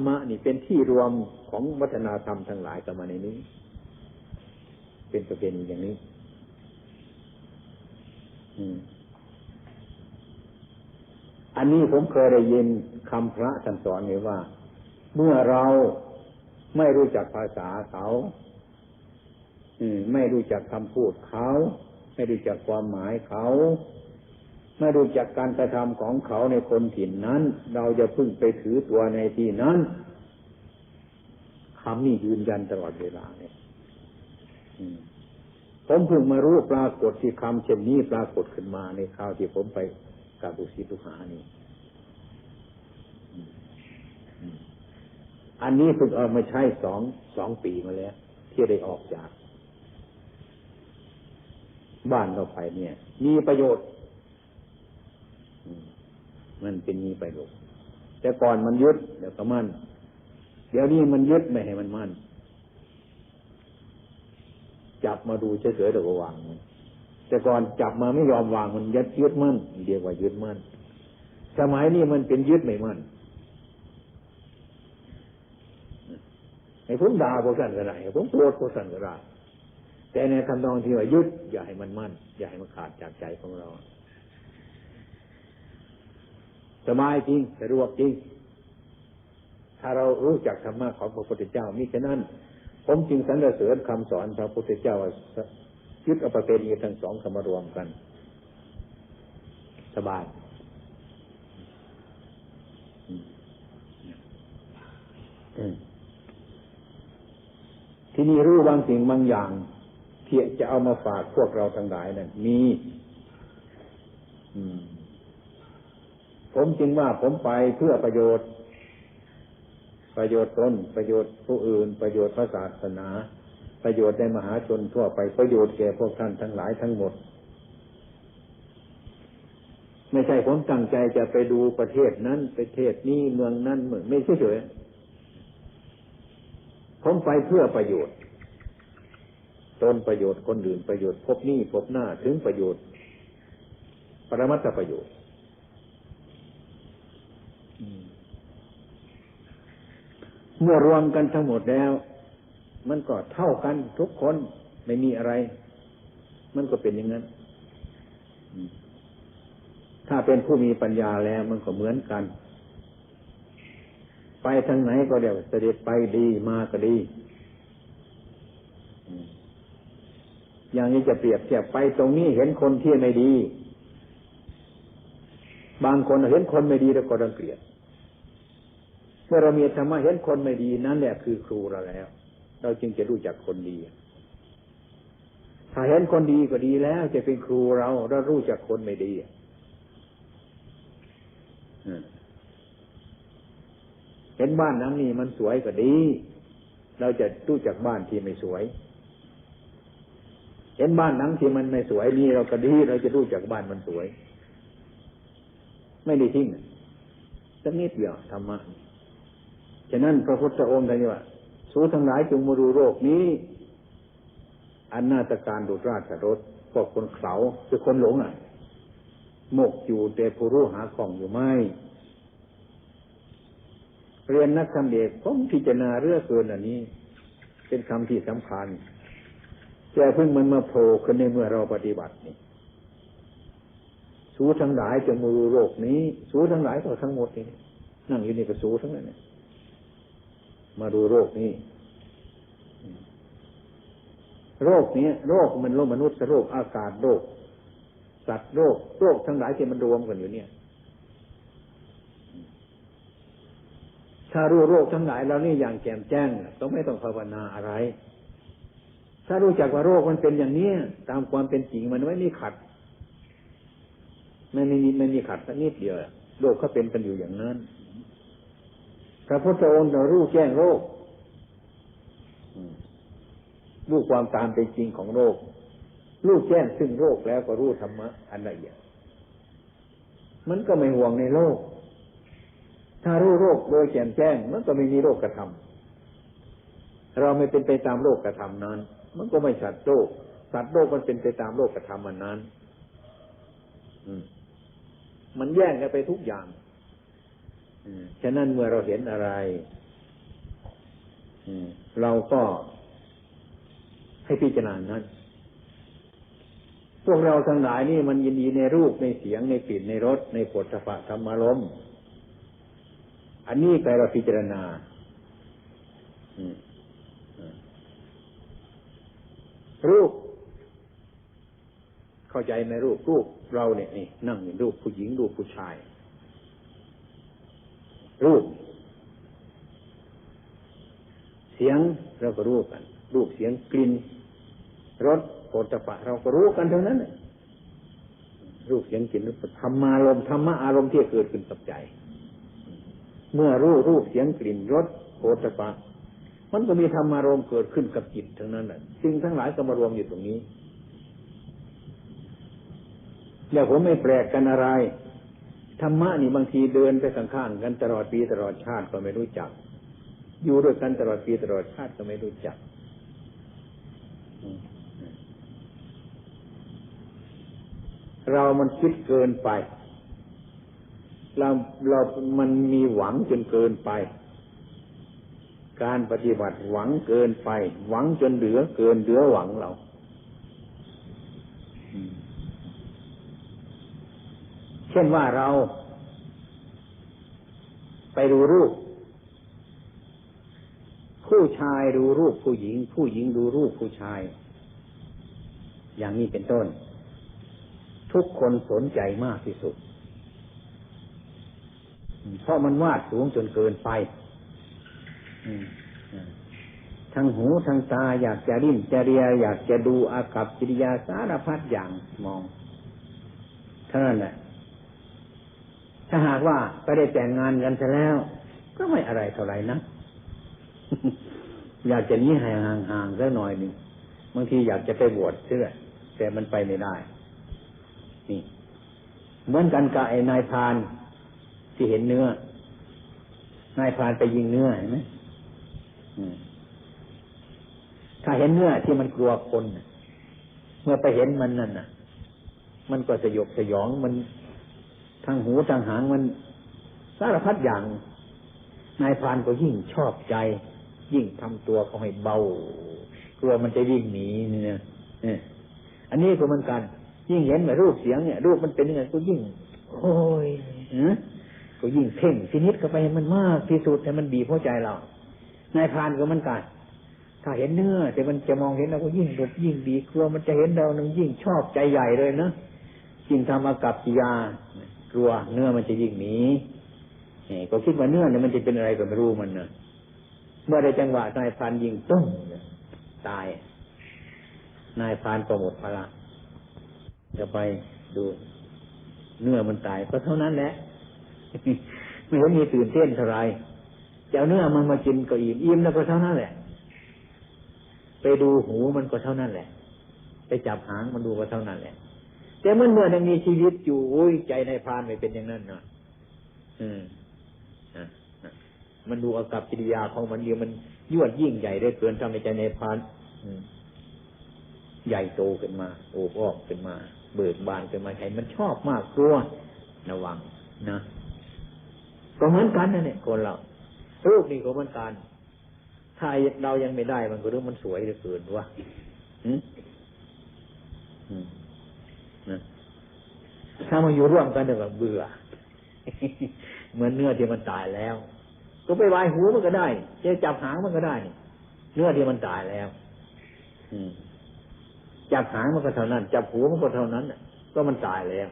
รรมะนี่เป็นที่รวมของวัฒนธรรมทั้งหลายกันมาในนี้ เป็นประเพณีอย่างนี้ อันนี้ผมเคยได้ยินคำพระท่านสอนไว้ว่า เมื่อเราไม่รู้จักภาษาเขาไม่รู้จักคำพูดเขา ไม่รู้จักความหมายเขา ไม่รู้จักการกระทำของเขาในคนถิ่นนั้น เราจะพึ่งไปถือตัวในที่นั้นคำนี้ยืนยันตลอดเวลาเนี่ยผมเพิ่งมารู้ปรากฏที่คำเช่นนี้ปรากฏขึ้นมาในคราวที่ผมไปกับบุษิตุหานี่อันนี้เพิ่งเอามาใช้สองสองปีมาแล้ว ที่ได้ออกจาก บ้านเราไปเนี่ย มีประโยชน์ มันเป็นมีประโยชน์แต่ก่อนมันยึดเดี๋ยวก็มั่น เดี๋ยวนี้มันยึดไม่ให้มันมั่น จับมาดูเฉยๆเดี๋ยวก็วางมันแต่ก่อนจับมาไม่ยอมวางมันยัดยึดมั่นเรียกว่ายึดมั่น สมัยนี้มันเป็นยึดไม่มั่นไอ้ผมด่าพวกท่นก็ได้ผมโกรธพวกท่นก็ได้แต่ในคำนองที่ว่ายึดอย่าให้มันมั่น อย่าให้มันขาดจากใจของเรา สบายจริงสะดวกจริง ถ้าเรารู้จักธรรมะของพระพุทธเจ้ามิฉะนั้น ผมจึงสรรเสริญคำสอนพระพุทธเจ้ายึดเอาประเพณีทั้งสองเข้ามารวมกัน สบายที่นี่รู้บางสิ่งบางอย่างที่จะเอามาฝากพวกเราทั้งหลายนั่นมี ผมจึงว่าผมไปเพื่อประโยชน์ ประโยชน์ตนประโยชน์ผู้อื่น ประโยชน์พระศาสนา ประโยชน์ในมหาชนทั่วไปประโยชน์แก่พวกท่านทั้งหลายทั้งหมด ไม่ใช่ผมตั้งใจจะไปดูประเทศนั้นประเทศนี้เมืองนั้นเมืองไม่ใช่เฉยผมไปเพื่อประโยชน์ตนประโยชน์คนอื่นประโยชน์พบนี้พบหน้าถึงประโยชน์ ปรมัตถประโยชน์ เมื่อรวมกันทั้งหมดแล้ว มันก็เท่ากันทุกคนไม่มีอะไร มันก็เป็นอย่างนั้น ถ้าเป็นผู้มีปัญญาแล้วมันก็เหมือนกัน ไปทางไหนก็เดี๋ยวเสด็จไปดีมาก็ดี อย่างนี้จะเปรียบเทียบไปตรงนี้เห็นคนที่ไม่ดี บางคนเห็นคนไม่ดีแล้วก็รังเกียจ เมื่อเรามีธรรมะเห็นคนไม่ดีนั่นแหละคือครูเราแล้ว เราจึงจะรู้จักคนดี ถ้าเห็นคนดีก็ดีแล้ว จะเป็นครูเราเรารู้จักคนไม่ดีเห็นบ้านหลังนี้มันสวยก็ดี เราจะรู้จักบ้านที่ไม่สวย เห็นบ้านหลังที่มันไม่สวยนี่เราก็ดี เราจะรู้จักบ้านมันสวย ไม่ได้ทิ้งสักนิดเดียวธรรมะ ฉะนั้นพระพุทธองค์ท่านว่าสู้ทั้งหลายจงมาดูโรคนี้ อันนาตการดุราชรถพวกคนเขาคือคนหลงอะหมกอยู่แต่ผู้รู้หาของอยู่ไม่ เรียนนักธรรมเอกผมพิจารณาเรื่องเกินอันนี้ เป็นคำที่สำคัญแต่เพิ่งมันมาโผล่ขึ้นในเมื่อเราปฏิบัตินี่สู้ทั้งหลายจะมือโรคนี้ สู้ทั้งหลายก็ทั้งหมดนี่นั่งอยู่นี่ก็สูทั้งนั้นเนี่ย มาดูโรคนี้โรคนี้โรคมันโรคมนุษย์โรคอากาศโรคสัตว์โรคโรคทั้งหลายที่มันรวมกันอยู่เนี่ย ถ้ารู้โรคทั้งหลายแล้วนี่อย่างแจ่มแจ้งก็ไม่ต้องภาวนาอะไร ถ้ารู้จักว่าโรคมันเป็นอย่างนี้ตามความเป็นจริงมันไม่มีขัดไม่มีไม่มีขัดสักนิดเดียวโรคเขาเป็นกันอยู่อย่างนั้น พระพุทธองค์รารู้แจ้งโรครู้ความตามเป็นจริงของโรค รู้แจ้งซึ่งโรคแล้วก็รู้ธรรมะอันละเอียด มันก็ไม่ห่วงในโลก ถ้ารู้โรคโดยแจ่มแจ้ง มันก็ไม่มีโรคกระทำเราไม่เป็นไปตามโรคกระทำนั้น มันก็ไม่สัตว์โรค สัตว์โรคมันเป็นไปตามโรคกระทำมันนั้นมันแย่งกันไปทุกอย่าง ฉะนั้นเมื่อเราเห็นอะไรเราก็ให้พิจารณานั้น พวกเราทั้งหลายนี่มันยินดีในรูปในเสียงในกลิ่นในรสในปฐะธรรมารมอันนี้ไปเราพิจารณารูป เข้าใจไหมรูปรูปเราเนี่ยนี่นั่งอยู่รูปผู้หญิงรูปผู้ชาย รูป เสียงเราก็รู้กัน รูปเสียงกลิ่นรสโผฏฐะเราก็รู้กันเท่านั้นรูปเสียงกลิ่นรสธรรมารมธรรมะอารมณ์ที่เกิดขึ้นกับใจ เมื่อรู้รูปเสียงกลิ่นรสโผฏฐะมันก็มีธรรมารมณ์เกิดขึ้นกับจิตทั้งนั้นแหละสิ่งทั้งหลายก็มารวมอยู่ตรงนี้เดี๋ยวผมไม่แปลกกันอะไร ธรรมะนี่บางทีเดินไปข้างๆกันตลอดปีตลอดชาติก็ไม่รู้จัก อยู่ด้วยกันตลอดปีตลอดชาติก็ไม่รู้จักเรามันคิดเกินไป เราเรา มันมีหวังจนเกินไป การปฏิบัติหวังเกินไป หวังจนเหลือเกินเหลือหวังเรา เช่นว่าเรา ไปดูรูป ผู้ชายดูรูปผู้หญิง ผู้หญิงดูรูปผู้ชาย อย่างนี้เป็นต้น ทุกคนสนใจมากที่สุด เพราะมันวาดสูงจนเกินไปทั้งหูทั้งตาอยากจะริ้นจะเรียอยากจะดูอากับกิริยาสารพัดอย่างมอง เท่านั้นแหละ ถ้าหากว่าไปได้แต่งงานกันซะแล้ว ก็ไม่อะไรเท่าไหร่นะอยากจะนี้ห่างห่างๆสักหน่อยหนึ่งบางทีอยากจะไปบวชเชื่อแต่มันไปไม่ได้ นี่เหมือนกันกับไอ้นายพานที่เห็นเนื้อ นายพานไปยิงเนื้อเห็นไหมถ้าเห็นเนื้อที่มันกลัวคน เมื่อไปเห็นมันนั่นน่ะ มันก็สยบสยองมัน ทางหูทางหางมันสารพัดอย่าง นายพรานก็ยิ่งชอบใจ ยิ่งทำตัวเขาให้เบากลัวมันจะวิ่งหนีเนี่ยอันนี้ก็เหมือนกัน ยิ่งเห็นแบบรูปเสียงเนี่ย รูปมันเป็นยังไงก็ยิ่งโอ้ยก็ยิ่งเพ่งฟินิดเข้าไปมันมากที่สุดให้มันบีบหัวใจเรา นายพรานก็มันกันถ้าเห็นเนื้อแต่มันจะมองเห็นเราก็ยิ่งหลบยิ่งดีกลัวมันจะเห็นเรานึงยิ่งชอบใจใหญ่เลยนะยิ่งทำอากับกิยา กลัวเนื้อมันจะยิ่งหนีก็คิดว่าเนื้อเนี่ยมันจะเป็นอะไรก็ไม่รู้มันนะเมื่อได้จังหวะนายพานยิงตุ้งตาย นายพานก็หมดพลังจะไปดูเนื้อมันตายก็เท่านั้นแหละไม่เห็นมีตื่นเต้นเท่าไรจะเอาเนื้อมันมากินก็อิ่มอิ่มแล้วก็เท่านั้นแหละ ไปดูหูมันก็เท่านั้นแหละ ไปจับหางมันดูก็เท่านั้นแหละ แต่เมื่อเมื่อยังมีชีวิตอยู่ใจในพานไม่เป็นอย่างนั้นเนาะอืมมันดูอากับกิริยาของมันเดียวมันยวดยิ่งใหญ่ได้เกินทำในใจในพานใหญ่โตขึ้นมา โอบอ้อมขึ้นมา เบิกบานขึ้นมาใจมันชอบมากกลัวระวังนะก็เหมือนกันนั่นแหละคนเรารูปนี่ก็เหมือนกัน ถ้าเรายังไม่ได้มันก็เรื่องมันสวยเหลือเกินวะ ถ้ามาอยู่ร่วมกันเดี๋ยวเบื่อ เหมือนเนื้อที่มันตายแล้ว ก็ไปวายหูมันก็ได้จะจับหางมันก็ได้ เนื้อที่มันตายแล้ว อืจับหางมันก็เท่านั้น จับหูมันก็เท่านั้นก็มันตายแล้ว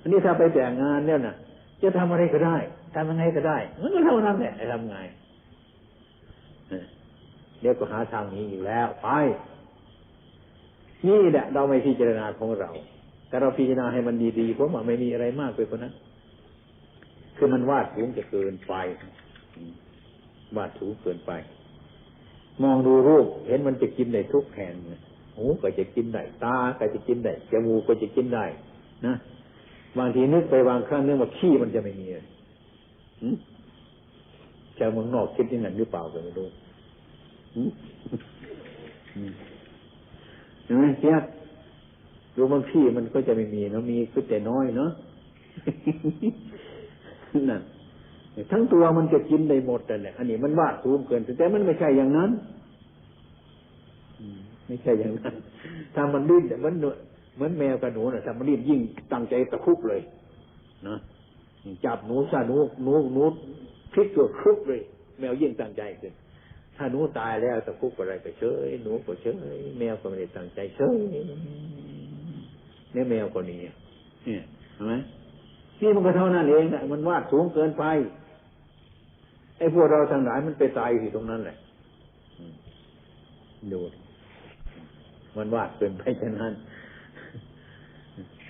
อันนี้ถ้าไปแต่งงานเนี่ยนะจะทำอะไรก็ได้ทำยังไงก็ได้ มันก็เท่านั้นแหละทำไงเดี๋ยวก็หาทางนี้อยู่แล้ว ไป นี่แหละเราไม่พิจารณาของเรา แต่เราพิจารณาให้มันดีๆเพราะมันไม่มีอะไรมากไปกว่านั้นคือมันวาดสูงจะเกินไปวาดสูงเกินไป มองดูรูป เห็นมันจะกินได้ทุกแห่งหูก็จะกินได้ตาก็จะกินได้จมูกก็จะกินได้นะบางทีนึกไปบางครั้งนึกว่าขี้มันจะไม่มีชาวเมืองนอกคิดอย่างนั้นหรือเปล่าก็ไม่รู้ เห็นไหมเสียรู้บางที่มันก็จะไม่มีเนาะมีก็แต่น้อยเนาะนั่นทั้งตัวมันจะกินได้หมดแต่แหละอันนี้มันวาดสูงเกินแต่มันไม่ใช่อย่างนั้นไม่ใช่อย่างนั้นถ้ามันดิ้นเหมือนเหมือนแมวกับหนูนะถ้ามันดิ้นยิ่งตั้งใจตะคุบเลยนะจับหนูซะหนูหนูหนูพลิกตัวคุบเลย แมวยิ่งตั้งใจขึ้น ถ้าหนูตายแล้วตะคุบอะไรไปเฉยหนูก็เฉยแมวก็ไม่ได้ตั้งใจเฉยเนี่ยแมวคนนี้เนี่ยเห็นไหมที่มันก็เท่านั้นเองแหละมันวาดสูงเกินไปไอ้พวกเราทางหลายมันไปตายอยู่ตรงนั้นแหละดูมันวาดเกินไปฉะนั้น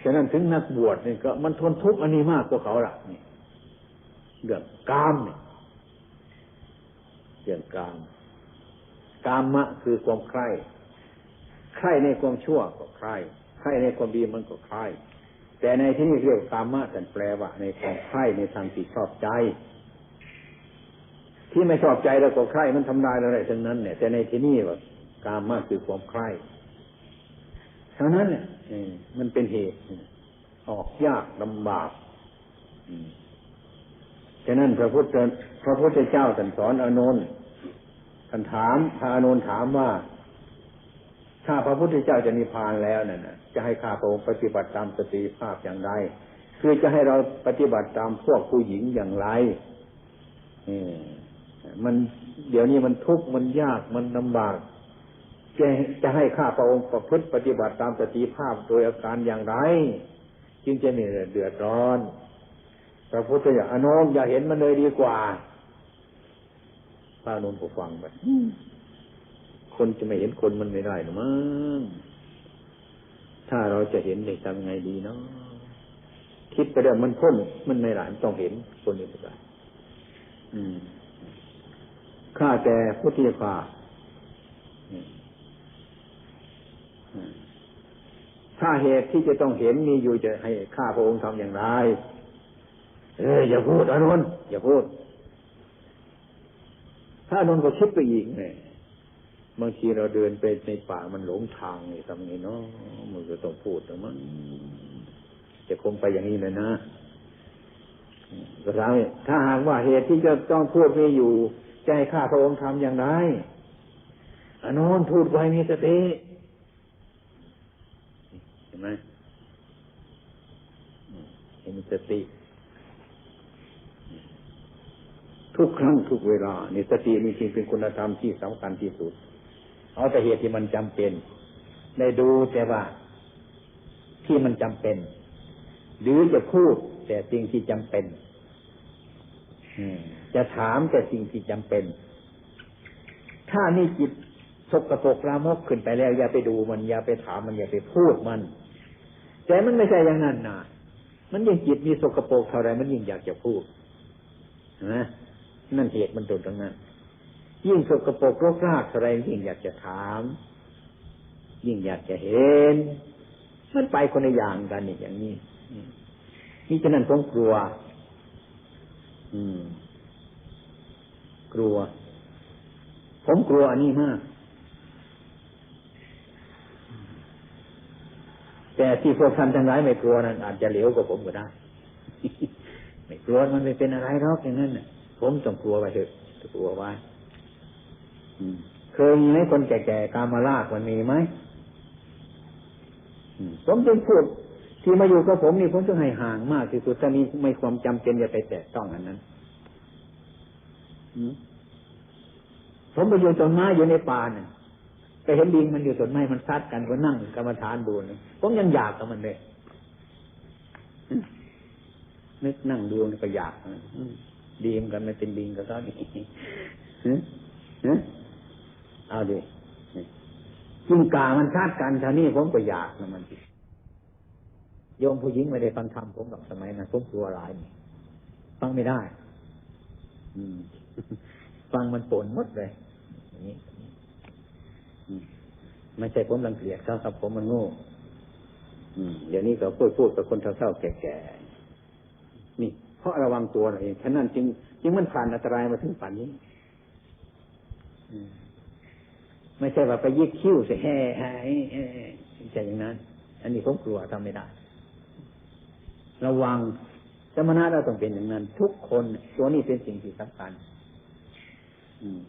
ฉะนั้นถึงนักบวชนี่ก็มันทนทุกข์อันนี้มากกว่าเขาละนี่เรื่องกามเนี่ยเรื่องกาม กามะคือความใคร่ใคร่ในความชั่วก็ใคร่ใคร่ในความดีมันก็ใคร่แต่ในที่นี้เรียกกามะแต่แปลว่า ในความใคร่ในทางที่ชอบใจ ที่ไม่ชอบใจแล้วก็ใคร่มันทำลายอะไรทั้งนั้นเนี่ย แต่ในที่นี้ว่ากามะคือความใคร่เท่านั้นเนี่ยมันเป็นเหตุ ออกยากลำบากฉะนั้นพระพุทธพระพุทธเจ้าตรัสสอนอานนท์ ท่านถามพระอานนท์ถามว่า ถ้าพระพุทธเจ้าจะนิพพานแล้วนั่นจะให้ข้าพระองค์ปฏิบัติตามสติภาพอย่างไร คือจะให้เราปฏิบัติตามพวกผู้หญิงอย่างไรมันเดี๋ยวนี้มันทุกข์มันยากมันลำบากจะจะให้ข้าพระองค์ประพฤติปฏิบัติตามสติภาพโดยอาการอย่างไร จึงจะไม่เดือดร้อนพระพุทธเจ้าอนงอย่าเห็นมันเลยดีกว่า พระนนท์ก็ฟังไปคนจะไม่เห็นคนมันไม่ได้หรือมั้งถ้าเราจะเห็นจะทำไงดีเนาะคิดไปเดี๋ยวมันพ้นมันไม่หลานต้องเห็นคนนี้ไปอืมข้าแต่พุทธิภาถ้าเหตุที่จะต้องเห็นมีอยู่จะให้ข้าพระองค์ทำอย่างไร เอออย่าพูดอนุนอย่าพูด ถ้าอนุนก็คิดไปอีกเนี่ยบางทีเราเดินไปในป่ามันหลงทางนี่ทำไงเนาะมันก็ต้องพูดแต่มันจะคงไปอย่างนี้เลยนะก็ถามถ้าหากว่าเหตุที่จะต้องพูดมีอยู่จะให้ข้าพระองค์ทำอย่างไรอนุนพูดไว้มีสติห็นไหมเห็นสติ ทุกครั้งทุกเวลานี่สติมีจริงเป็นคุณธรรมที่สำคัญที่สุด เอาแต่เหตุที่มันจำเป็นได้ดูแต่ว่าที่มันจำเป็น หรือจะพูดแต่สิ่งที่จำเป็นจะถามแต่สิ่งที่จำเป็น ถ้านี่จิตสกปรกลามกขึ้นไปแล้ว อย่าไปดูมันอย่าไปถามมันอย่าไปพูดมัน แต่มันไม่ใช่อย่างนั้นนะมันยิ่งจิตมีสกปรกเท่าไรมันยิ่งอยากจะพูดนะ นั่นเหตุมันตรงตรงนั้น ยิ่งสกปรกโรครากเท่าไรยิ่งอยากจะถาม ยิ่งอยากจะเห็น มันไปคนละอย่างกันนี่อย่างนี้นี่ฉะนั้นผมกลัว อืม กลัว ผมกลัวอันนี้มาก แต่ที่พวกท่านทั้งหลายไม่กลัวนั้นอาจจะเหลวกว่าผมก็ได้ ไม่กลัวมันไม่เป็นอะไรหรอกอย่างนั้น ผมต้องกลัวไปเถอะกลัวไว้เคยมีไหมคนแก่ๆกามาลากมันมีไหมผมจึงพูดที่มาอยู่กับผมนี่ผมต้องให้ห่างมากที่สุดถ้ามีไม่ความจำเป็นอย่าไปแตะต้องอันนั้นผมไปอยู่ต้นไม้อยู่ในป่าเนี่ยไปเห็นลิงมันอยู่ต้นไม้มันซัดกันก็นั่งกรรมฐานดูนี่ผมยังอยากกับมันเลยนึกนั่งดูก็อยาก ดีมกันไม่เป็นลิงก็ซ้อนเอาดิจิงกามันซัดกันท่านี้ผมก็อยากนะมันโยมผู้หญิงไม่ได้ฟังธรรมผมหรอกสมัยนั้นผมกลัวหลายฟังไม่ได้ อืม ฟังมันปนหมดเลยอย่างนี้ไม่ใช่ผมรังเกียจเขาครับผมมันโง่เดี๋ยวนี้เขาพูดพูดกับคนเฒ่าๆแก่ๆนี่ เพราะระวังตัวเองฉะนั้นจึงจึงมันผ่านอันตรายมาถึงป่านนี้ไม่ใช่ว่าไปยิกคิ้วใส่แห่หายใช่อย่างนั้น อันนี้ผมกลัวทำไม่ได้ ระวังสมณะเราต้องเป็นอย่างนั้น ทุกคนตัวนี้เป็นสิ่งที่สำคัญอืม